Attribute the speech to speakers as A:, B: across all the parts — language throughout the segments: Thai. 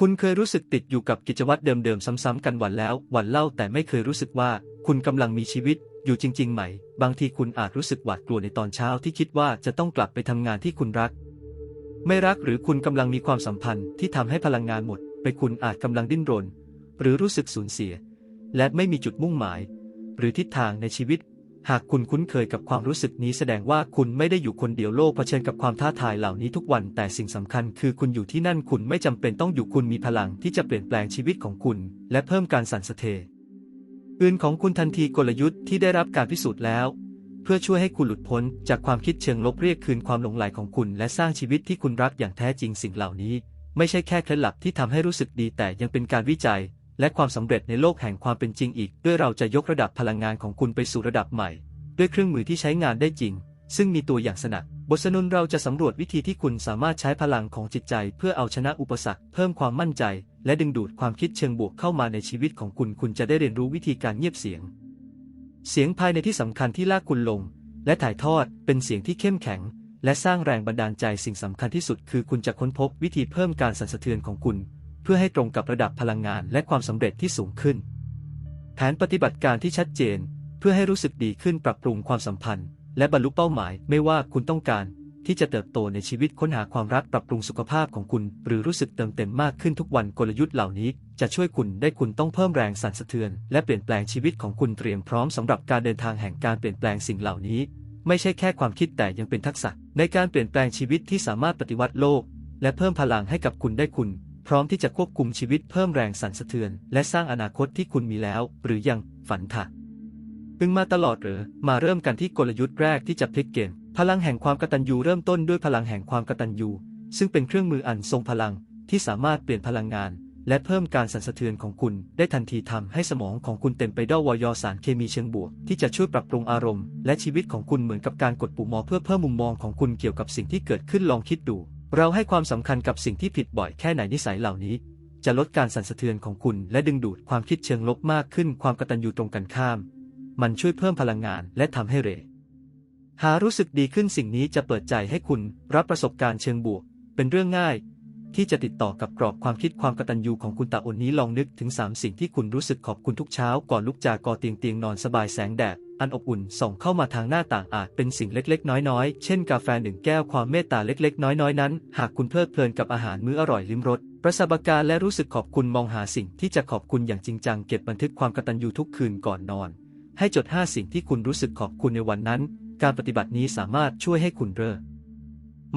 A: คุณเคยรู้สึกติดอยู่กับกิจวัตรเดิมๆ ซ้ำๆกันวันแล้ววันเล่าแต่ไม่เคยรู้สึกว่าคุณกำลังมีชีวิตอยู่จริงๆ ไหม บางทีคุณอาจรู้สึกหวาดกลัวในตอนเช้าที่คิดว่าจะต้องกลับไปทำงานที่คุณรัก ไม่รักหรือคุณกำลังมีความสัมพันธ์ที่ทำให้พลังงานหมด ไปคุณอาจกำลังดิ้นรน หรือรู้สึกสูญเสีย และไม่มีจุดมุ่งหมาย หรือทิศทางในชีวิต หากคุณคุ้นเคยกับความรู้สึกนี้แสดงว่าคุณไม่ได้อยู่คนเดียวโลกเผชิญกับความท้าทายเหล่านี้ทุกวัน แต่สิ่งสำคัญคือคุณอยู่ที่นั่นคุณไม่จำเป็นต้องอยู่คุณมีพลังที่จะเปลี่ยนแปลงชีวิตของคุณ และเพิ่มการสั่นสะเทอื่นของคุณทันทีกลยุทธ์ที่ได้รับการพิสูจน์แล้ว เพื่อช่วยให้คุณหลุดพ้นจากความคิดเชิงลบเรียกคืนความหลงใหลของคุณ และสร้างชีวิตที่คุณรักอย่างแท้จริงสิ่งเหล่านี้ ไม่ใช่แค่เคล็ดลับที่ทำให้รู้สึกดีแต่ยังเป็นการวิจัย และความสำเร็จในโลกแห่งความเป็นจริงอีก ด้วยเราจะยกระดับพลังงานของคุณไปสู่ระดับใหม่ ด้วยเครื่องมือที่ใช้งานได้จริง ซึ่งมีตัวอย่างสนับบทสนุนเราจะสำรวจวิธีที่คุณสามารถใช้พลังของจิตใจเพื่อเอาชนะอุปสรรค เพิ่มความมั่นใจ และดึงดูดความคิดเชิงบวกเข้ามาในชีวิตของคุณ คุณจะได้เรียนรู้วิธีการเงียบเสียง เสียงภายในที่สำคัญที่ลากคุณลง และถ่ายทอดเป็นเสียงที่เข้มแข็ง และสร้างแรงบันดาลใจสิ่งสำคัญที่สุด คือคุณจะค้นพบวิธีเพิ่มการสั่นสะเทือนของคุณ เพื่อให้ตรงกับระดับพลังงานและความสำเร็จที่สูงขึ้น แผนปฏิบัติการที่ชัดเจน เพื่อให้รู้สึกดีขึ้นปรับปรุงความสัมพันธ์ และบรรลุเป้าหมาย ไม่ว่าคุณต้องการที่จะเติบโตในชีวิตค้นหาความรักปรับปรุงสุขภาพของคุณ หรือรู้สึกเติมเต็มมากขึ้นทุกวันกลยุทธ์เหล่านี้ จะช่วยคุณได้คุณต้องเพิ่มแรงสั่นสะเทือน และเปลี่ยนแปลงชีวิตของคุณเตรียมพร้อมสำหรับการเดินทางแห่งการเปลี่ยนแปลงสิ่งเหล่านี้ ไม่ใช่แค่ความคิดแต่ยังเป็นทักษะ ในการเปลี่ยนแปลงชีวิตที่สามารถปฏิวัติโลก และเพิ่มพลังให้กับคุณได้คุณ พร้อมที่จะควบคุมชีวิตเพิ่มแรงสั่นสะเทือน และสร้างอนาคตที่คุณมีแล้ว หรือยังฝันถะพึงมาตลอดหรือมาเริ่มกันที่กลยุทธ์แรกที่จะพลิกเกม พลังแห่งความกตัญญูเริ่มต้นด้วยพลังแห่งความกตัญญูซึ่งเป็นเครื่องมืออันทรงพลังที่สามารถเปลี่ยนพลังงาน และเพิ่มการสั่นสะเทือนของคุณ ได้ทันทีทำให้สมองของคุณเต็มไปด้วยวยสารเคมีเชิงบวก ที่จะช่วยปรับปรุงอารมณ์ และชีวิตของคุณเหมือนกับการกดปุ่มมอเพื่อเพิ่มมุมมองของคุณเกี่ยวกับสิ่งที่เกิดขึ้นลองคิดดู เราให้ความสำคัญกับสิ่งที่ผิดบ่อยแค่ไหนนิสัยเหล่านี้ จะลดการสั่นสะเทือนของคุณและดึงดูดความคิดเชิงลบมากขึ้นความกตัญญูตรงกันข้าม มันช่วยเพิ่มพลังงานและทำให้เรหารู้สึกดีขึ้นสิ่งนี้จะเปิดใจให้คุณรับประสบการณ์เชิงบวก เป็นเรื่องง่าย ที่จะติดต่อกับกรอบความคิดความกตัญญูของคุณตาอนนี้ลองนึกถึง 3 สิ่งที่คุณรู้สึกขอบคุณทุกเช้า ก่อนลุกจากกอเตียงเตียงนอนสบายแสงแดด อันอบอุ่นส่องเข้ามาทางหน้าต่างอาจเป็นสิ่งเล็ก ๆ น้อย ๆ เช่น กาแฟหนึ่งแก้วความเมตตาเล็ก ๆ น้อย ๆ นั้น หากคุณเพลิดเพลินกับอาหารมื้ออร่อยลิ้มรสประสบการณ์และรู้สึกขอบคุณมองหาสิ่งที่จะขอบคุณอย่างจริงจังเก็บบันทึกความกตัญญูทุกคืนก่อนนอน ให้จด 5 สิ่งที่คุณรู้สึกขอบคุณในวันนั้น การปฏิบัตินี้สามารถช่วยให้คุณเริ่ม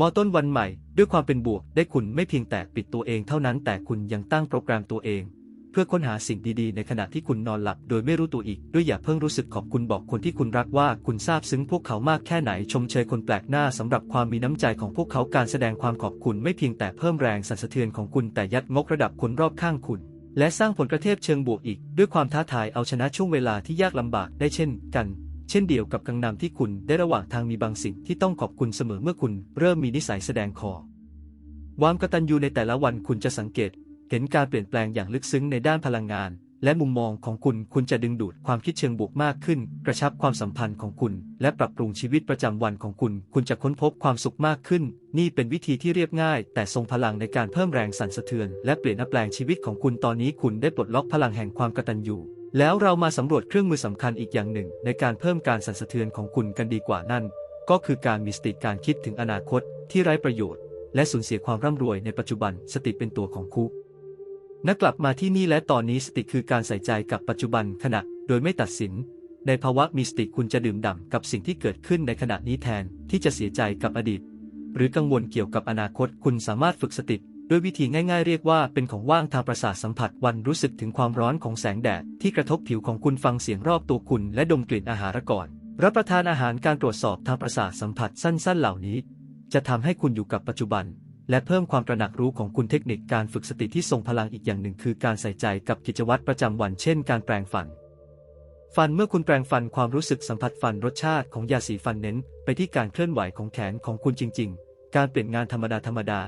A: มอต้นวันใหม่ ด้วยความเป็นบวกได้คุณไม่เพียงแต่ปิดตัวเองเท่านั้นแต่คุณยังตั้งโปรแกรมตัวเอง เพื่อค้นหาสิ่งดีๆ ในขณะที่คุณนอนหลับโดยไม่รู้ตัวอีก ด้วยอย่าเพิ่งรู้สึกขอบคุณบอกคนที่คุณรักว่าคุณซาบซึ้งพวกเขามากแค่ไหนชมเชยคนแปลกหน้าสำหรับความมีน้ำใจของพวกเขาการแสดงความขอบคุณไม่เพียงแต่เพิ่มแรงสั่นสะเทือนของคุณแต่ยัดงกระดับคนรอบข้างคุณ และสร้างผลกระเทบเชิงบวกอีก ด้วยความท้าทายเอาชนะช่วงเวลาที่ยากลำบากได้เช่น กัน เช่นเดียวกับกังนำที่คุณได้ระหว่างทางมีบางสิ่งที่ต้องขอบคุณเสมอเมื่อคุณเริ่มมีนิสัยแสดงคอความกตัญญูในแต่ละวันคุณจะสังเกต เห็นการเปลี่ยนแปลงอย่างลึกซึ้งในด้านพลังงาน และมุมมองของคุณคุณจะดึงดูดความคิดเชิงบวกมากขึ้น กระชับความสัมพันธ์ของคุณ และปรับปรุงชีวิตประจำวันของคุณ คุณจะค้นพบความสุขมากขึ้น นี่เป็นวิธีที่เรียบง่าย แต่ทรงพลังในการเพิ่มแรงสั่นสะเทือน และเปลี่ยนแปลงชีวิตของคุณตอนนี้คุณได้ปลดล็อกพลังแห่งความกตัญญู แล้วเรามาสำรวจเครื่องมือสำคัญอีกอย่างหนึ่ง ในการเพิ่มการสั่นสะเทือนของคุณกันดีกว่านั่น ก็คือการมีสติการคิดถึงอนาคตที่ไร้ประโยชน์ และสูญเสียความร่ำรวยในปัจจุบันสติเป็นตัวของคุนักกลับมาที่นี่และตอนนี้สติคือการใส่ใจกับปัจจุบันขณะโดยไม่ตัดสิน ในภาวะมีสติคุณจะดื่มด่ำกับสิ่งที่เกิดขึ้นในขณะนี้แทนที่จะเสียใจกับอดีต หรือกังวลเกี่ยวกับอนาคตคุณสามารถฝึกสติ ด้วยวิธีง่ายๆ เรียกว่าเป็นของว่างทางประสาทสัมผัสวันรู้สึกถึงความร้อนของแสงแดด ที่กระทบผิวของคุณฟังเสียงรอบตัวคุณ และดมกลิ่นอาหารก่อน รับประทานอาหารการตรวจสอบทางประสาทสัมผัสสั้น ๆ เหล่านี้ จะทำให้คุณอยู่กับปัจจุบัน และเพิ่มความตระหนักรู้ของคุณเทคนิคการฝึกสติที่ทรงพลังอีกอย่างหนึ่ง คือการใส่ใจกับกิจวัตรประจำวันเช่น การแปรงฟัน ฟันเมื่อคุณแปรงฟันความรู้สึกสัมผัสฟันรสชาติของยาสีฟันเน้น ไปที่การเคลื่อนไหวของแขนของคุณจริง ๆ การเปลี่ยนงานธรรมดาธรรมดา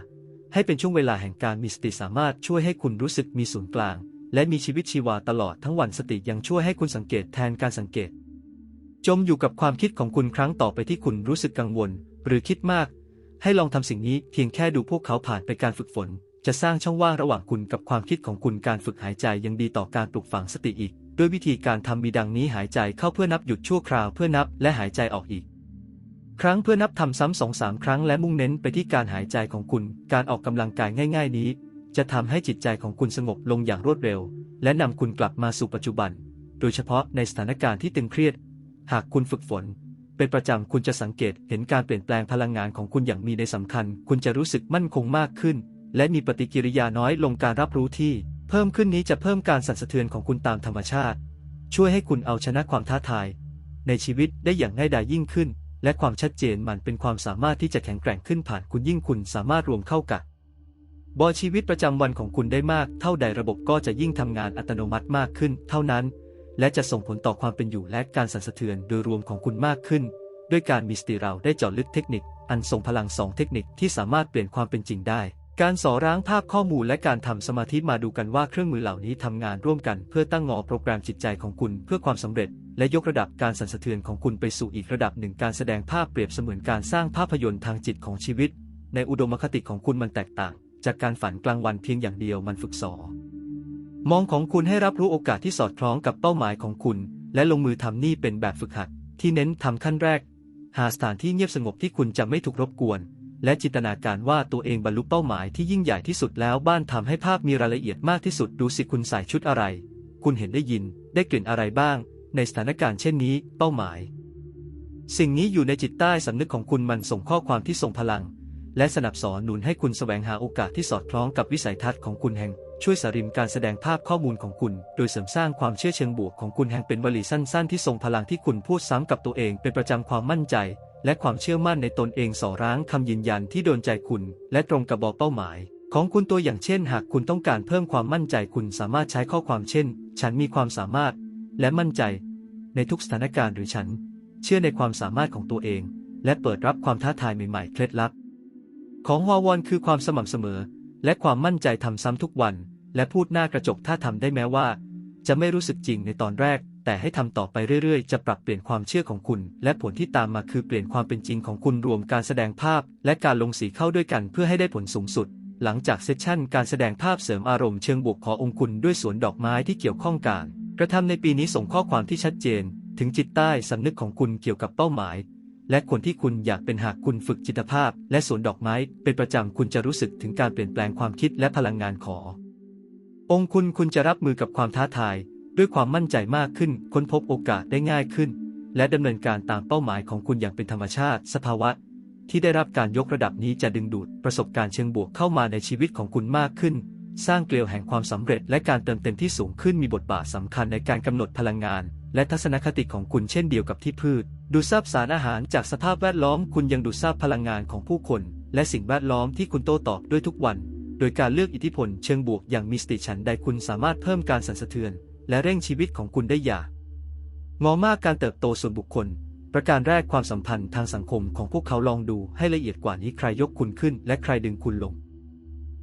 A: ให้เป็นช่วงเวลาแห่งการมีสติสามารถช่วยให้คุณรู้สึกมีศูนย์กลาง และมีชีวิตชีวาตลอดทั้งวันสติยังช่วยให้คุณสังเกตแทนการสังเกต จมอยู่กับความคิดของคุณครั้งต่อไปที่คุณรู้สึกกังวล หรือคิดมาก ให้ลองทำสิ่งนี้เพียงแค่ดูพวกเขาผ่านไปการฝึกฝน จะสร้างช่องว่างระหว่างคุณกับความคิดของคุณการฝึกหายใจยังดีต่อการปลุกฝังสติอีก ด้วยวิธีการทำมีดังนี้หายใจเข้าเพื่อนับหยุดชั่วคราวเพื่อนับและหายใจออกอีก ครั้งเพื่อนับทำซ้ำสองสามครั้งและมุ่งเน้นไปที่การหายใจของคุณ การออกกำลังกายง่าย ๆ นี้ จะทำให้จิตใจของคุณสงบลงอย่างรวดเร็ว และนำคุณกลับมาสู่ปัจจุบัน โดยเฉพาะในสถานการณ์ที่ตึงเครียด หากคุณฝึกฝน เป็นประจำคุณจะสังเกตเห็นการเปลี่ยนแปลงพลังงานของคุณอย่างมีในสำคัญ คุณจะรู้สึกมั่นคงมากขึ้น และมีปฏิกิริยาน้อยลงการรับรู้ที่ เพิ่มขึ้นนี้จะเพิ่มการสั่นสะเทือนของคุณตามธรรมชาติ ช่วยให้คุณเอาชนะความท้าทาย ในชีวิตได้อย่างง่ายดายยิ่งขึ้น และความชัดเจนมันเป็นความสามารถที่จะแข็งแกร่งขึ้นผ่านคุณยิ่งคุณสามารถรวมเข้ากับบอชีวิตประจำวันของคุณได้มาก เท่าใดระบบก็จะยิ่งทำงานอัตโนมัติมากขึ้น เท่านั้น และจะส่งผลต่อความเป็นอยู่และการสั่นสะเทือนโดยรวมของคุณมากขึ้น ด้วยการมีสติเราได้เจาะลึกเทคนิค อันทรงพลังสองเทคนิคที่สามารถเปลี่ยนความเป็นจริงได้ การสอร้างภาพข้อมูลและการทำสมาธิมาดูกันว่าเครื่องมือเหล่านี้ทำงานร่วมกันเพื่อตั้งงอโปรแกรมจิตใจของคุณเพื่อความสำเร็จ และยกระดับการสั่นสะเทือนของคุณไปสู่อีกระดับหนึ่งการแสดงภาพเปรียบเสมือนการสร้างภาพยนตร์ทางจิตของชีวิต ในอุดมคติของคุณมันแตกต่าง จากการฝันกลางวันเพียงอย่างเดียวมันฝึกสอมองของคุณให้รับรู้โอกาสที่สอดคล้องกับเป้าหมายของคุณ และลงมือทำนี่เป็นแบบฝึกหัด ที่เน้นทำขั้นแรก หาสถานที่เงียบสงบที่คุณจะไม่ถูกรบกวน และจินตนาการว่าตัวเองบรรลุเป้าหมายที่ยิ่งใหญ่ที่สุดแล้วบ้านทำให้ภาพมีรายละเอียดมากที่สุดดูสิคุณใส่ชุดอะไร คุณเห็นได้ยิน ได้กลิ่นอะไรบ้าง ในสถานการณ์เช่นนี้ เป้าหมาย สิ่งนี้อยู่ในจิตใต้สำนึกของคุณมันส่งข้อความที่ทรงพลัง และสนับสนุนให้คุณแสวงหาโอกาสที่สอดคล้องกับวิสัยทัศน์ของคุณแห่งช่วยสริมการแสดงภาพข้อมูลของคุณ โดยเสริมสร้างความเชื่อเชิงบวกของคุณแห่งเป็นวลีสั้น ๆ ที่ทรงพลังที่คุณพูดซ้ำกับตัวเองเป็นประจำความมั่นใจ และความเชื่อมั่นในตนเองส่อร้างคำยืนยันที่โดนใจคุณ และตรงกับบอกเป้าหมาย ของคุณตัวอย่างเช่น หากคุณต้องการเพิ่มความมั่นใจคุณสามารถใช้ข้อความเช่น ฉันมีความสามารถ และมั่นใจ ในทุกสถานการณ์หรือฉัน เชื่อในความสามารถของตัวเอง และเปิดรับความท้าทายใหม่ๆ เคล็ดลับ ของฮวาวอนคือความสม่ำเสมอ และความมั่นใจทำซ้ำทุกวัน และพูดหน้ากระจกถ้าทำได้แม้ว่า จะไม่รู้สึกจริงในตอนแรก แต่ให้ทำต่อไปเรื่อยๆ จะปรับเปลี่ยนความเชื่อของคุณ และผลที่ตามมาคือเปลี่ยนความเป็นจริงของคุณรวมการแสดงภาพ และการลงสีเข้าด้วยกันเพื่อให้ได้ผลสูงสุด หลังจากเซสชั่นการแสดงภาพเสริมอารมณ์เชิงบวกขอองคุณด้วยสวนดอกไม้ที่เกี่ยวข้องกันกระทำในปีนี้ส่งข้อความที่ชัดเจน ถึงจิตใต้สำนึกของคุณเกี่ยวกับเป้าหมาย และคนที่คุณอยากเป็นหากคุณฝึกจิตภาพ และสวนดอกไม้ เป็นประจำคุณจะรู้สึกถึงการเปลี่ยนแปลงความคิดและพลังงานขอ องค์คุณคุณจะรับมือกับความท้าทาย ด้วยความมั่นใจมากขึ้น ค้นพบโอกาสได้ง่ายขึ้น และดำเนินการตามเป้าหมายของคุณอย่างเป็นธรรมชาติ สภาวะ ที่ได้รับการยกระดับนี้จะดึงดูดประสบการณ์เชิงบวกเข้ามาในชีวิตของคุณมากขึ้น สร้างเกลียวแห่งความสำเร็จ และการเติมเต็มที่สูงขึ้นมีบทบาทสำคัญในการกำหนดพลังงาน และทัศนคติของคุณเช่นเดียวกับที่พืช ดูดซับสารอาหารจากสภาพแวดล้อม คุณยังดูดซับพลังงานของผู้คน และสิ่งแวดล้อมที่คุณโต้ตอบด้วยทุกวัน โดยการเลือกอิทธิพลเชิงบวกอย่างมีสติฉันใดคุณสามารถเพิ่มการสั่นสะเทือน และเร่งชีวิตของคุณได้อย่างงอมากการเติบโตส่วนบุคคล ประการแรกความสัมพันธ์ทางสังคมของพวกเขาลองดูให้ละเอียดกว่านี้ใครยกคุณขึ้น และใครดึงคุณลง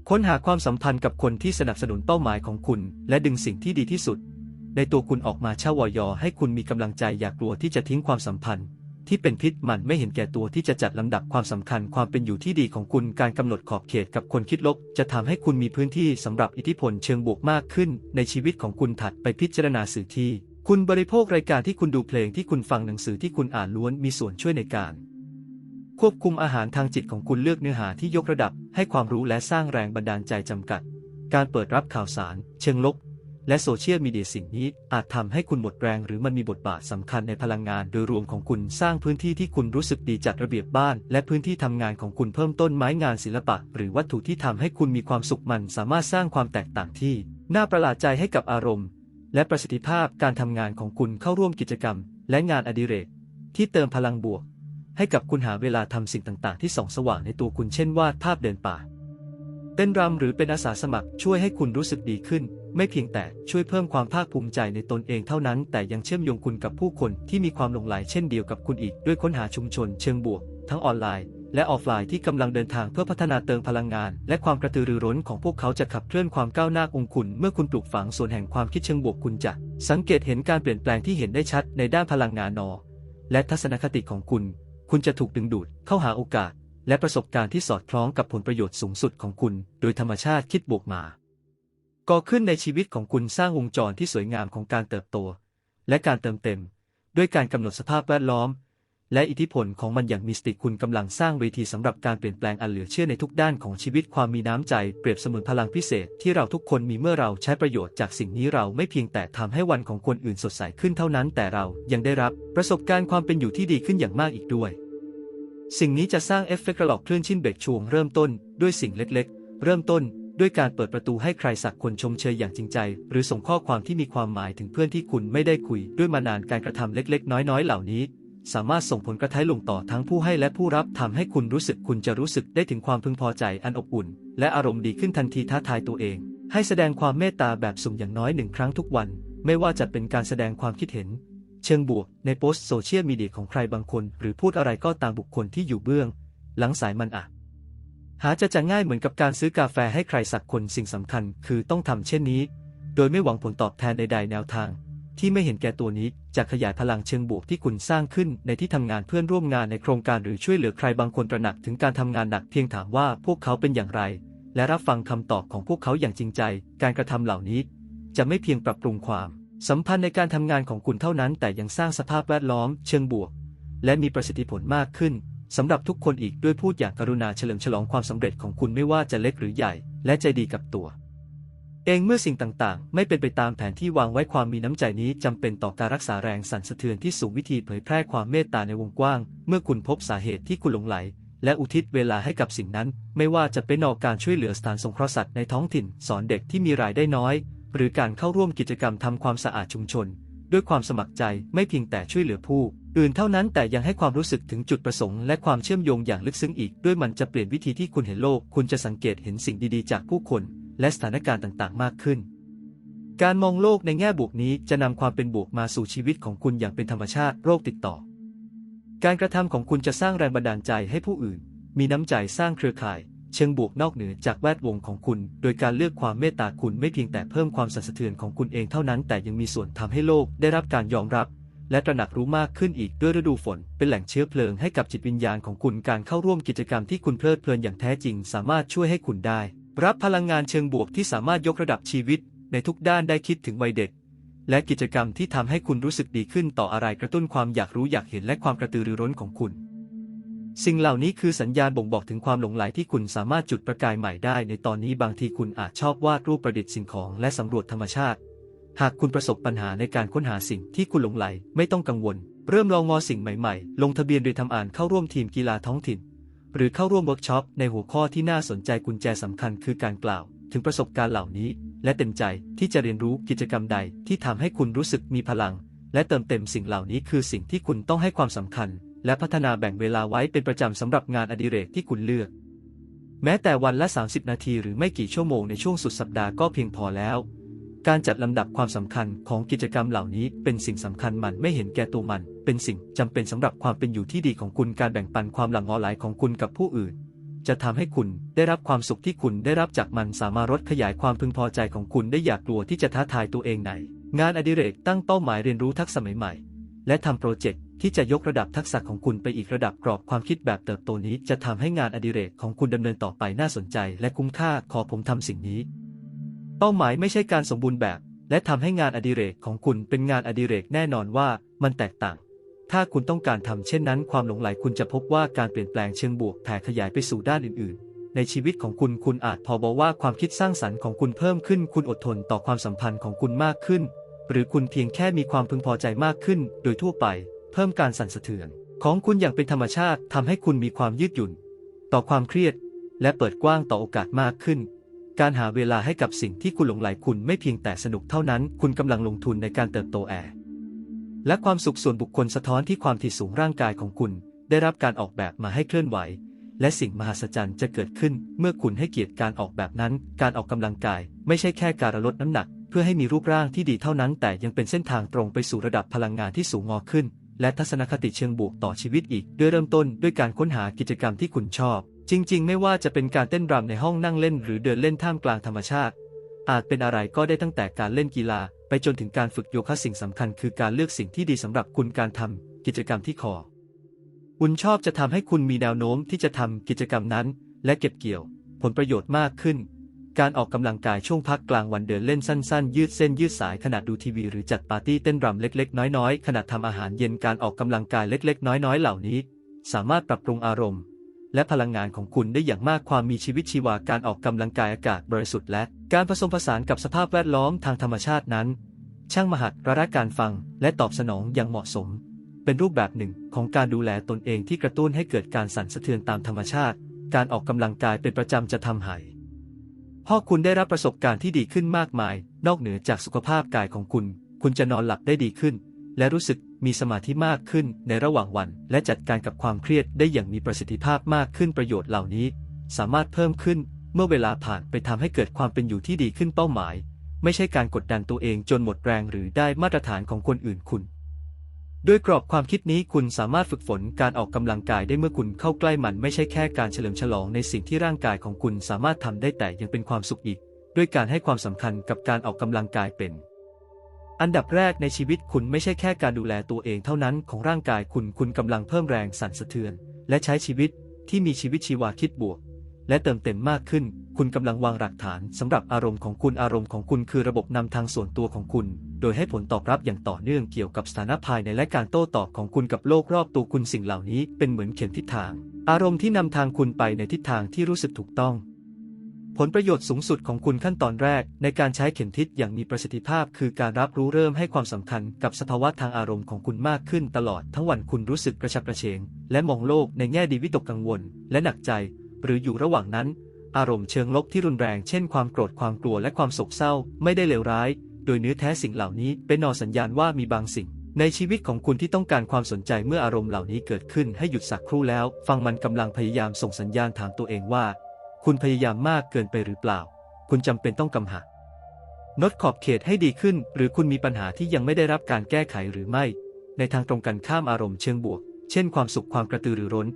A: ค้นหาความสัมพันธ์กับคนที่สนับสนุนเป้าหมายของคุณ และดึงสิ่งที่ดีที่สุด ในตัวคุณออกมาเช่าวอยอให้คุณมีกำลังใจอย่ากกลัวที่จะทิ้งความสัมพันธ์ ที่เป็นพิษมันไม่เห็นแก่ตัวที่จะจัดลำดับความสำคัญความเป็นอยู่ที่ดีของคุณการกำหนดขอบเขตกับคนคิดลบ จะทำให้คุณมีพื้นที่สำหรับอิทธิพลเชิงบวกมากขึ้น ในชีวิตของคุณถัดไปพิจารณาสื่อที่ คุณบริโภครายการที่คุณดูเพลงที่คุณฟังหนังสือที่คุณอ่านล้วนมีส่วนช่วยในการ ควบคุมอาหารทางจิตของคุณเลือกเนื้อหาที่ยกระดับ ให้ความรู้และสร้างแรงบันดาลใจจำกัด การเปิดรับข่าวสาร เชิงลบ และโซเชียลมีเดียสิ่งนี้อาจทำให้คุณหมดแรงหรือมันมีบทบาทสำคัญในพลังงานโดยรวมของคุณสร้างพื้นที่ที่คุณรู้สึกดีจัดระเบียบบ้าน และพื้นที่ทำงานของคุณเพิ่มต้นไม้งานศิลปะ หรือวัตถุที่ทำให้คุณมีความสุขมันสามารถสร้างความแตกต่างที่ น่าประหลาดใจให้กับอารมณ์ และประสิทธิภาพการทำงานของคุณเข้าร่วมกิจกรรม และงานอดิเรก ที่เติมพลังบวก ให้กับคุณหาเวลาทำสิ่งต่าง ๆ ที่ส่องสว่างในตัวคุณเช่นวาดภาพเดินป่า เต้นรำหรือเป็นอาสาสมัครช่วยให้คุณรู้สึกดีขึ้น ไม่เพียงแต่ช่วยเพิ่มความภาคภูมิใจในตนเองเท่านั้น แต่ยังเชื่อมโยงคุณกับผู้คนที่มีความหลงใหลเช่นเดียวกับคุณอีกด้วยค้นหาชุมชนเชิงบวก ทั้งออนไลน์ และออฟไลน์ที่กำลังเดินทางเพื่อพัฒนาเติมพลังงาน และความกระตือรือร้นของพวกเขาจะขับเคลื่อนความก้าวหน้าองคุณ เมื่อคุณปลูกฝังส่วนแห่งความคิดเชิงบวกคุณจะ สังเกตเห็นการเปลี่ยนแปลงที่เห็นได้ชัดในด้านพลังงานนอ และทัศนคติของคุณ คุณจะถูกดึงดูดเข้าหาโอกาส และประสบการณ์ที่สอดคล้องกับผลประโยชน์สูงสุดของคุณ โดยธรรมชาติคิดบวกมาก่อขึ้นในชีวิตของคุณสร้างวงจรที่สวยงามของการเติบโต และการเติมเต็ม ด้วยการกำหนดสภาพแวดล้อม และอิทธิพลของมันอย่างมีสติคุณกำลังสร้างเวทีสำหรับการเปลี่ยนแปลงอันเหลือเชื่อในทุกด้านของชีวิตความมีน้ำใจเปรียบเสมือนพลังพิเศษที่เราทุกคนมีเมื่อเราใช้ประโยชน์จากสิ่งนี้เราไม่เพียงแต่ทำให้วันของคนอื่นสดใสขึ้นเท่านั้นแต่เรายังได้รับ ประสบการณ์ความเป็นอยู่ที่ดีขึ้นอย่างมากอีกด้วย สิ่งนี้จะสร้างเอฟเฟกต์กระหลอกคลื่นชิ้นเบรกช่วงเริ่มต้นด้วยสิ่งเล็กๆ เริ่มต้นด้วยการเปิดประตูให้ใครสักคนชมเชยอย่างจริงใจ หรือส่งข้อความที่มีความหมายถึงเพื่อนที่คุณไม่ได้คุยด้วยมานานการกระทำเล็กๆ น้อยๆ เหล่านี้ สามารถส่งผลกระทบลงต่อทั้งผู้ให้และผู้รับทำให้คุณรู้สึกคุณจะรู้สึกได้ถึงความพึงพอใจอันอบอุ่น และอารมณ์ดีขึ้นทันทีท้าทายตัวเอง ให้แสดงความเมตตาแบบสุ่มอย่างน้อยหนึ่งครั้งทุกวัน ไม่ว่าจะเป็นการแสดงความคิดเห็น เชิงบวกในโพสต์โซเชียลมีเดียของใครบางคน หรือพูดอะไรก็ตามบุคคลที่อยู่เบื้อง หลังสายมันอะหาจะจะง่ายเหมือนกับการซื้อกาแฟให้ใครสักคนสิ่งสำคัญคือต้องทำเช่นนี้ โดยไม่หวังผลตอบแทนใด ๆ แนวทาง ที่ไม่เห็นแก่ตัวนี้จะขยายพลังเชิงบวกที่คุณสร้างขึ้นในที่ทำงานเพื่อนร่วมงานในโครงการหรือช่วยเหลือใครบางคนตระหนักถึงการทำงานหนักเพียงถามว่าพวกเขาเป็นอย่างไร และรับฟังคำตอบของพวกเขาอย่างจริงใจ การกระทำเหล่านี้ จะไม่เพียงปรับปรุงความ สัมพันธ์ในการทำงานของคุณเท่านั้น แต่ยังสร้างสภาพแวดล้อมเชิงบวก และมีประสิทธิผลมากขึ้นสำหรับทุกคนอีกด้วยพูดอย่างกรุณาเฉลิมฉลองความสำเร็จของคุณไม่ว่าจะเล็กหรือใหญ่ และใจดีกับตัว เองเมื่อสิ่งต่างๆ ไม่เป็นไปตามแผนที่วางไว้ความมีน้ำใจนี้จำเป็นต่อการรักษาแรงสั่นสะเทือนที่สูงวิธีเผยแพร่ความเมตตาในวงกว้าง เมื่อคุณพบสาเหตุที่คุณหลงไหล และอุทิศเวลาให้กับสิ่งนั้น ไม่ว่าจะเป็นออกการช่วยเหลือสถานสงเคราะห์สัตว์ในท้องถิ่น สอนเด็กที่มีรายได้น้อย หรือการเข้าร่วมกิจกรรมทำความสะอาดชุมชน ด้วยความสมัครใจไม่เพียงแต่ช่วยเหลือผู้ อื่นเท่านั้นแต่ยังให้ความรู้สึกถึงจุดประสงค์และความเชื่อมโยงอย่างลึกซึ้งอีก ด้วยมันจะเปลี่ยนวิธีที่คุณเห็นโลก คุณจะสังเกตเห็นสิ่งดีๆ จากผู้คน และสถานการณ์ต่างๆ มากขึ้น การมองโลกในแง่บวกนี้จะนำความเป็นบวกมาสู่ชีวิตของคุณอย่างเป็นธรรมชาติโรคติดต่อ การกระทำของคุณจะสร้างแรงบันดาลใจให้ผู้อื่น มีน้ำใจสร้างเครือข่าย เชิงบวกนอกเหนือจากแวดวงของคุณ โดยการเลือกความเมตตาคุณไม่เพียงแต่เพิ่มความสั่นสะเทือนของคุณเองเท่านั้น แต่ยังมีส่วนทำให้โลกได้รับการยอมรับ และตระหนักรู้มากขึ้นอีกด้วยฤดูฝน เป็นแหล่งเชื้อเพลิงให้กับจิตวิญญาณของคุณการเข้าร่วมกิจกรรมที่คุณเพลิดเพลินอย่างแท้จริง สามารถช่วยให้คุณได้ รับพลังงานเชิงบวกที่สามารถยกระดับชีวิต ในทุกด้านได้คิดถึงวัยเด็กและกิจกรรมที่ทำให้คุณรู้สึกดีขึ้นต่ออะไรกระตุ้นความอยากรู้อยากเห็นและความกระตือรือร้นของคุณ สิ่งเหล่านี้คือสัญญาณบ่งบอกถึงความหลงไหลที่คุณสามารถจุดประกายใหม่ได้ในตอนนี้บางทีคุณอาจชอบวาดรูปประดิษฐ์สิ่งของและสำรวจธรรมชาติ หากคุณประสบปัญหาในการค้นหาสิ่งที่คุณหลงไหลไม่ต้องกังวล เริ่มลองงอสิ่งใหม่ๆ ลงทะเบียนโดยทำอ่านเข้าร่วมทีมกีฬาท้องถิ่น หรือเข้าร่วมเวิร์กช็อปในหัวข้อที่น่าสนใจกุญแจสำคัญคือการกล่าว ถึงประสบการณ์เหล่านี้ และเต็มใจที่จะเรียนรู้กิจกรรมใดที่ทำให้คุณรู้สึกมีพลัง และเติมเต็มสิ่งเหล่านี้คือสิ่งที่คุณต้องให้ความสำคัญ และพัฒนาแบ่งเวลาไว้เป็นประจำสำหรับงานอดิเรกที่คุณเลือก แม้แต่วันละ 30 นาทีหรือไม่กี่ชั่วโมงในช่วงสุดสัปดาห์ก็เพียงพอแล้ว การจัดลำดับความสำคัญของกิจกรรมเหล่านี้เป็นสิ่งสำคัญมันไม่เห็นแก่ตัวมัน เป็นสิ่งจำเป็นสำหรับความเป็นอยู่ที่ดีของคุณการแบ่งปันความหลั่งงอไหลของคุณกับผู้อื่นจะทำให้คุณได้รับความสุขที่คุณได้รับจากมันสามารถลดขยายความพึงพอใจของคุณได้อยากกลัวที่จะท้าทายตัวเองในงานอดิเรกตั้งเป้าหมายเรียนรู้ทักษะใหม่ๆ และทำโปรเจกต์ ที่จะยกระดับทักษะของคุณไปอีกระดับกรอบความคิดแบบเติบโตนี้ จะทำให้งานอดิเรกของคุณดำเนินต่อไปน่าสนใจ และคุ้มค่าขอผมทำสิ่งนี้ เป้าหมายไม่ใช่การสมบูรณ์แบบ และทำให้งานอดิเรกของคุณเป็นงานอดิเรกแน่นอนว่ามันแตกต่าง ถ้าคุณต้องการทำเช่นนั้น ความหลงไหลคุณจะพบว่าการเปลี่ยนแปลงเชิงบวกแผ่ขยายไปสู่ด้านอื่น ๆในชีวิตของคุณคุณอาจพอบอกว่าความคิดสร้างสรรค์ของคุณเพิ่มขึ้น คุณอดทนต่อความสัมพันธ์ของคุณมากขึ้น หรือคุณเพียงแค่มีความพึงพอใจมากขึ้น โดยทั่วไป เพิ่มการสั่นสะเทือน ของคุณอย่างเป็นธรรมชาติทำให้คุณมีความยืดหยุ่น ต่อความเครียด และเปิดกว้างต่อโอกาสมากขึ้น การหาเวลาให้กับสิ่งที่คุณหลงไหลคุณไม่เพียงแต่สนุกเท่านั้น คุณกำลังลงทุนในการเติบโตแอร์และความสุขส่วนบุคคลสะท้อนที่ความถี่สูงร่างกายของคุณ ได้รับการออกแบบมาให้เคลื่อนไหว และสิ่งมหัศจรรย์จะเกิดขึ้น เมื่อคุณให้เกียรติการออกแบบนั้น การออกกำลังกาย ไม่ใช่แค่การลดน้ำหนัก เพื่อให้มีรูปร่างที่ดีเท่านั้น แต่ยังเป็นเส้นทางตรงไปสู่ระดับพลังงานที่สูงงอขึ้น และทัศนคติเชิงบวกต่อชีวิตอีกด้วยเริ่มต้นด้วยการค้นหากิจกรรมที่คุณชอบ จริง ๆ ไม่ว่าจะเป็นการเต้นรำในห้องนั่งเล่น หรือเดินเล่นท่ามกลางธรรมชาติ อาจเป็นอะไรก็ได้ตั้งแต่การเล่นกีฬา ไปจนถึงการฝึกโยคะสิ่งสำคัญ คือการเลือกสิ่งที่ดีสำหรับคุณการทำกิจกรรมที่คอบุญชอบจะทำให้คุณมีแนวโน้มที่จะทำกิจกรรมนั้น และเก็บเกี่ยว ผลประโยชน์มากขึ้น การออกกำลังกายช่วงพักกลางวันเดินเล่นสั้นๆ ยืดเส้นยืดสายขณะดูทีวีหรือจัดปาร์ตี้เต้นรำเล็ก ๆ น้อยๆ ขณะทำอาหารเย็นการออกกำลังกายเล็ก ๆ น้อยๆ เหล่านี้ สามารถปรับปรุงอารมณ์ และพลังงานของคุณได้อย่างมากความมีชีวิตชีวาการออกกำลังกายอากาศบริสุทธิ์และการผสมผสานกับสภาพแวดล้อมทางธรรมชาตินั้น ช่างมหัศระระการฟัง และตอบสนองอย่างเหมาะสม เป็นรูปแบบหนึ่งของการดูแลตนเองที่กระตุ้นให้เกิดการสั่นสะเทือนตามธรรมชาติ การออกกำลังกายเป็นประจำจะทำให้ พ่อคุณได้รับประสบการณ์ที่ดีขึ้นมากมาย นอกเหนือจากสุขภาพกายของคุณ คุณจะนอนหลับได้ดีขึ้น และรู้สึกมีสมาธิมากขึ้นในระหว่างวัน และจัดการกับความเครียดได้อย่างมีประสิทธิภาพมากขึ้นประโยชน์เหล่านี้ สามารถเพิ่มขึ้นเมื่อเวลาผ่านไปทำให้เกิดความเป็นอยู่ที่ดีขึ้นเป้าหมาย ไม่ใช่การกดดันตัวเองจนหมดแรงหรือได้มาตรฐานของคนอื่นคุณ ด้วยกรอบความคิดนี้คุณสามารถฝึกฝนการออกกำลังกายได้เมื่อคุณเข้าใกล้มันไม่ใช่แค่การเฉลิมฉลองในสิ่งที่ร่างกายของคุณสามารถทำได้แต่ยังเป็นความสุขอีก ด้วยการให้ความสำคัญกับการออกกำลังกายเป็น อันดับแรกในชีวิตคุณไม่ใช่แค่การดูแลตัวเองเท่านั้นของร่างกายคุณคุณกำลังเพิ่มแรงสั่นสะเทือน และใช้ชีวิตที่มีชีวิตชีวาคิดบวก และเติมเต็มมากขึ้น คุณกำลังวางหลักฐานสำหรับอารมณ์ของคุณอารมณ์ของคุณคือระบบนำทางส่วนตัวของคุณ โดยให้ผลตอบรับอย่างต่อเนื่องเกี่ยวกับสถานะภายในและการโต้ตอบของคุณกับโลกรอบตัวคุณสิ่งเหล่านี้เป็นเหมือนเข็มทิศทาง อารมณ์ที่นำทางคุณไปในทิศทางที่รู้สึกถูกต้องผลประโยชน์สูงสุดของคุณขั้นตอนแรก ในการใช้เข็มทิศอย่างมีประสิทธิภาพ คือการรับรู้เริ่มให้ความสำคัญกับสภาวะทางอารมณ์ของคุณมากขึ้นตลอดทั้งวันคุณรู้สึกกระฉับกระเฉง และมองโลกในแง่ดีวิตกกังวล และหนักใจ หรืออยู่ระหว่างนั้น อารมณ์เชิงลบที่รุนแรงเช่นความโกรธความกลัวและความโศกเศร้าไม่ได้เลวร้าย โดยเนื้อแท้สิ่งเหล่านี้เป็นนอสัญญาณว่ามีบางสิ่ง ในชีวิตของคุณที่ต้องการความสนใจเมื่ออารมณ์เหล่านี้เกิดขึ้นให้หยุดสักครู่แล้ว ฟังมันกำลังพยายามส่งสัญญาณถามตัวเองว่า คุณพยายามมากเกินไปหรือเปล่า คุณจำเป็นต้องกำหักลดขอบเขตให้ดีขึ้น หรือคุณมีปัญหาที่ยังไม่ได้รับการแก้ไขหรือไม่ ในทางตรงกันข้ามอารมณ์เชิงบวก เช่นความสุขความกระตือรือร้น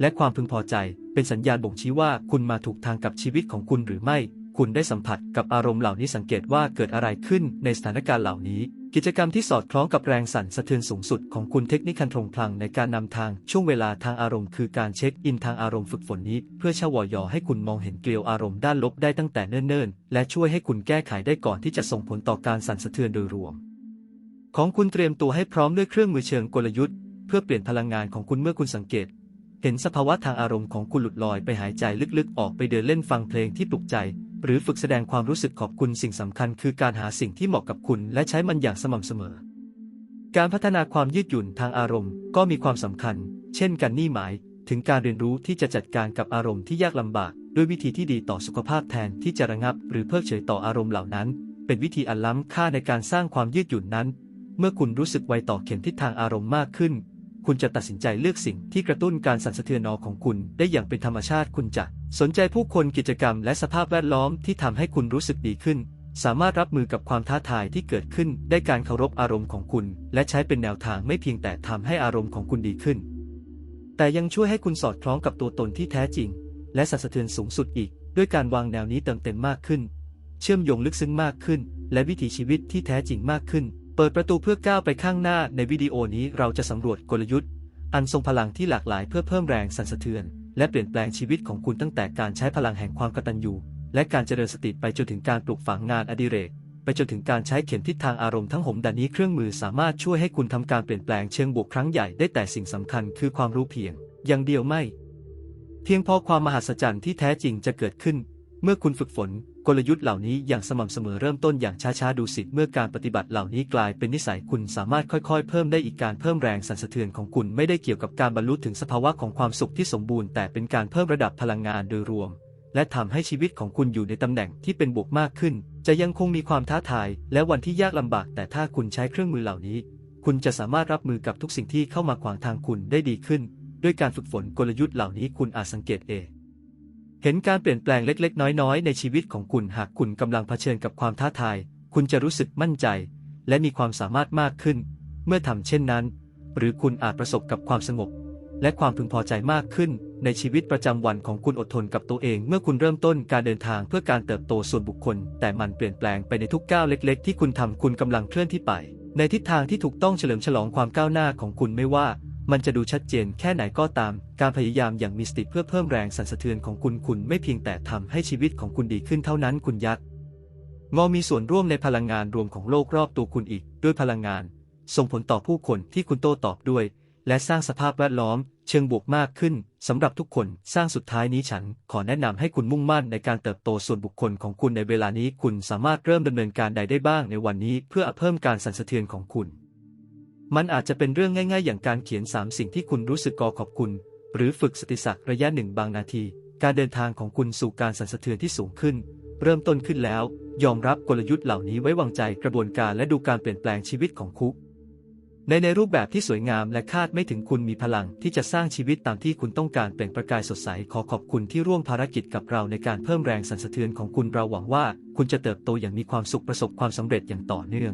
A: และความพึงพอใจ เป็นสัญญาณบ่งชี้ว่าคุณมาถูกทางกับชีวิตของคุณหรือไม่ คุณได้สัมผัสกับอารมณ์เหล่านี้สังเกตว่าเกิดอะไรขึ้นในสถานการณ์เหล่านี้ กิจกรรมที่สอดคล้องกับแรงสั่นสะเทือนสูงสุดของคุณเทคนิคคันทงพลังในการนำทางช่วงเวลาทางอารมณ์คือการเช็คอินทางอารมณ์ฝึกฝนนี้ เพื่อเชาวอยอให้คุณมองเห็นเกลียวอารมณ์ด้านลบได้ตั้งแต่เนิ่นๆ และช่วยให้คุณแก้ไขได้ก่อนที่จะส่งผลต่อการสั่นสะเทือนโดยรวม ของคุณเตรียมตัวให้พร้อมด้วยเครื่องมือเชิงกลยุทธ์เพื่อเปลี่ยนพลังงานของคุณเมื่อคุณสังเกต เห็นสภาวะทางอารมณ์ของคุณหลุดลอยไปหายใจลึกๆ ออกไปเดินเล่นฟังเพลงที่ปลุกใจ หรือฝึกแสดงความรู้สึกขอบคุณสิ่งสำคัญคือการหาสิ่งที่เหมาะกับคุณและใช้มันอย่างสม่ำเสมอ การพัฒนาความยืดหยุ่นทางอารมณ์ก็มีความสำคัญ เช่นกันนี่หมายถึงการเรียนรู้ที่จะจัดการกับอารมณ์ที่ยากลำบาก ด้วยวิธีที่ดีต่อสุขภาพแทนที่จะระงับ หรือเพิกเฉยต่ออารมณ์เหล่านั้น เป็นวิธีอันล้ำค่าในการสร้างความยืดหยุ่นนั้น เมื่อคุณรู้สึกไวต่อเข็มทิศทางอารมณ์มากขึ้น คุณจะตัดสินใจเลือกสิ่งที่กระตุ้นการสั่นสะเทือนนอของคุณได้อย่างเป็นธรรมชาติคุณจะ สนใจผู้คนกิจกรรมและสภาพแวดล้อมที่ทำให้คุณรู้สึกดีขึ้น สามารถรับมือกับความท้าทายที่เกิดขึ้น ได้การเคารพอารมณ์ของคุณ และใช้เป็นแนวทางไม่เพียงแต่ทำให้อารมณ์ของคุณดีขึ้น แต่ยังช่วยให้คุณสอดคล้องกับตัวตนที่แท้จริง และสั่นสะเทือนสูงสุดอีก ด้วยการวางแนวนี้เติมเต็มมากขึ้น เชื่อมโยงลึกซึ้งมากขึ้น และวิถีชีวิตที่แท้จริงมากขึ้น เปิดประตูเพื่อก้าวไปข้างหน้าในวิดีโอนี้เราจะสำรวจกลยุทธ์ อันทรงพลังที่หลากหลายเพื่อเพิ่มแรงสั่นสะเทือน และเปลี่ยนแปลงชีวิตของคุณตั้งแต่การใช้พลังแห่งความกตัญญูและการเจริญสติไปจนถึงการปลูกฝังงานอดิเรก ไปจนถึงการใช้เข็มทิศทางอารมณ์ทั้งหมดนี้เครื่องมือสามารถช่วยให้คุณทำการเปลี่ยนแปลงเชิงบวกครั้งใหญ่ได้แต่สิ่งสำคัญคือความรู้เพียง อย่างเดียวไม่ เพียงพอความมหัศจรรย์ที่แท้จริงจะเกิดขึ้น เมื่อคุณฝึกฝนกลยุทธ์เหล่านี้อย่างสม่ำเสมอเริ่มต้นอย่างช้าๆดูสิเมื่อการปฏิบัติเหล่านี้กลายเป็นนิสัยคุณสามารถค่อยๆ เพิ่มได้อีกการเพิ่มแรงสั่นสะเทือนของคุณไม่ได้เกี่ยวกับการบรรลุถึงสภาวะของความสุขที่สมบูรณ์แต่เป็นการเพิ่มระดับพลังงานโดยรวม และทำให้ชีวิตของคุณอยู่ในตำแหน่งที่เป็นบวกมากขึ้น จะยังคงมีความท้าทาย และวันที่ยากลำบาก แต่ถ้าคุณใช้เครื่องมือเหล่านี้ คุณจะสามารถรับมือกับทุกสิ่งที่เข้ามาขวางทางคุณได้ดีขึ้น ด้วยการฝึกฝนกลยุทธ์เหล่านี้คุณอาจสังเกตเอง เห็นการเปลี่ยนแปลงเล็ก ๆ น้อย ๆ ในชีวิตของคุณหากคุณกำลังเผชิญกับความท้าทาย คุณจะรู้สึกมั่นใจ และมีความสามารถมากขึ้น เมื่อทำเช่นนั้น หรือคุณอาจประสบกับความสงบ และความพึงพอใจมากขึ้น ในชีวิตประจำวันของคุณอดทนกับตัวเอง เมื่อคุณเริ่มต้นการเดินทางเพื่อการเติบโตส่วนบุคคล แต่มันเปลี่ยนแปลงไปในทุกก้าวเล็ก ๆ ที่คุณทำคุณกำลังเคลื่อนที่ไป ในทิศทางที่ถูกต้องเฉลิมฉลองความก้าวหน้าของคุณไม่ว่า มันจะดูชัดเจนแค่ไหนก็ตาม การพยายามอย่างมีสติเพื่อเพิ่มแรงสั่นสะเทือนของคุณคุณไม่เพียงแต่ทำให้ชีวิตของคุณดีขึ้นเท่านั้นคุณยักษ์งอมีส่วนร่วมในพลังงานรวมของโลกรอบตัวคุณอีก ด้วยพลังงาน ส่งผลต่อผู้คนที่คุณโต้ตอบด้วย และสร้างสภาพแวดล้อม เชิงบวกมากขึ้นสำหรับทุกคนสร้างสุดท้ายนี้ฉัน ขอแนะนำให้คุณมุ่งมั่นในการเติบโตส่วนบุคคลของคุณในเวลานี้คุณสามารถเริ่มดำเนินการใดได้บ้างในวันนี้ เพื่อเพิ่มการสั่นสะเทือนของคุณ มันอาจจะเป็นเรื่องง่าย ๆ อย่างการเขียน 3 สิ่งที่คุณรู้สึกกอขอบคุณ หรือฝึกสติสักระยะหนึ่งบางนาที การเดินทางของคุณสู่การสั่นสะเทือนที่สูงขึ้น เริ่มต้นขึ้นแล้ว ยอมรับกลยุทธ์เหล่านี้ไว้วางใจกระบวนการและดูการเปลี่ยนแปลงชีวิตของคุก ในในรูปแบบที่สวยงามและคาดไม่ถึงคุณมีพลังที่จะสร้างชีวิตตามที่คุณต้องการเปล่งประกายสดใสขอขอบคุณที่ร่วมภารกิจกับเราในการเพิ่มแรงสั่นสะเทือนของคุณเราหวังว่า คุณจะเติบโตอย่างมีความสุขประสบความสำเร็จอย่างต่อเนื่อง